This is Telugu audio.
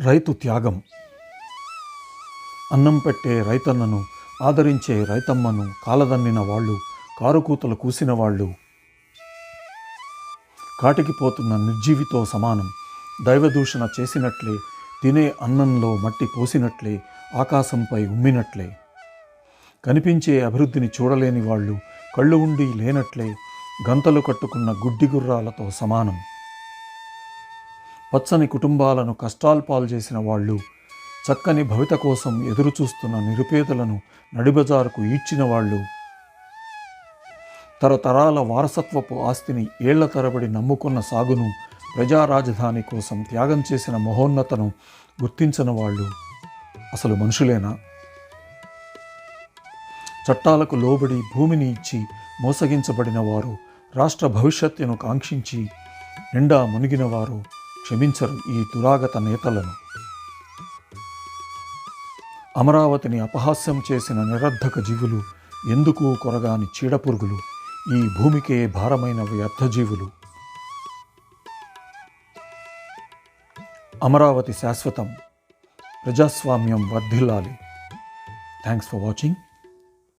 రైతు త్యాగం. అన్నం పెట్టే రైతన్నను ఆదరించే రైతమ్మను కాలదన్నిన వాళ్ళు కారుకూతలు కూసిన వాళ్ళు. కాటికి పోతున్న నిర్జీవితో సమానం. దైవదూషణ చేసినట్లే తినే అన్నంలో మట్టి పోసినట్లే ఆకాశంపై ఉమ్మినట్లే. కనిపించే అభివృద్ధిని చూడలేని వాళ్ళు కళ్ళు ఉండి లేనట్లే గంతలు కట్టుకున్న గుడ్డి గుర్రాలతో సమానం. పచ్చని కుటుంబాలను కష్టాలు పాలు చేసిన వాళ్ళు చక్కని భవిత కోసం ఎదురుచూస్తున్న నిరుపేదలను నడిబజారుకు ఈడ్చిన వాళ్ళు. తరతరాల వారసత్వపు ఆస్తిని ఏళ్ళ తరబడి నమ్ముకున్న సాగును ప్రజా రాజధాని కోసం త్యాగం చేసిన మహోన్నతను గుర్తించిన వాళ్ళు. అసలు మనుషులేనా? చట్టాలకు లోబడి భూమిని ఇచ్చి మోసగించబడిన వారు రాష్ట్ర భవిష్యత్తును కాంక్షించి నిండా మునిగినవారు క్షమించరు ఈ దురాగత నేతలను. అమరావతిని అపహాస్యం చేసిన నిరర్ధక జీవులు ఎందుకు కొరగాని చీడపురుగులు? ఈ భూమికే భారమైన వ్యర్థజీవులు అమరావతి శాశ్వతం. ప్రజాస్వామ్యం వర్ధిల్లాలి. Thanks for watching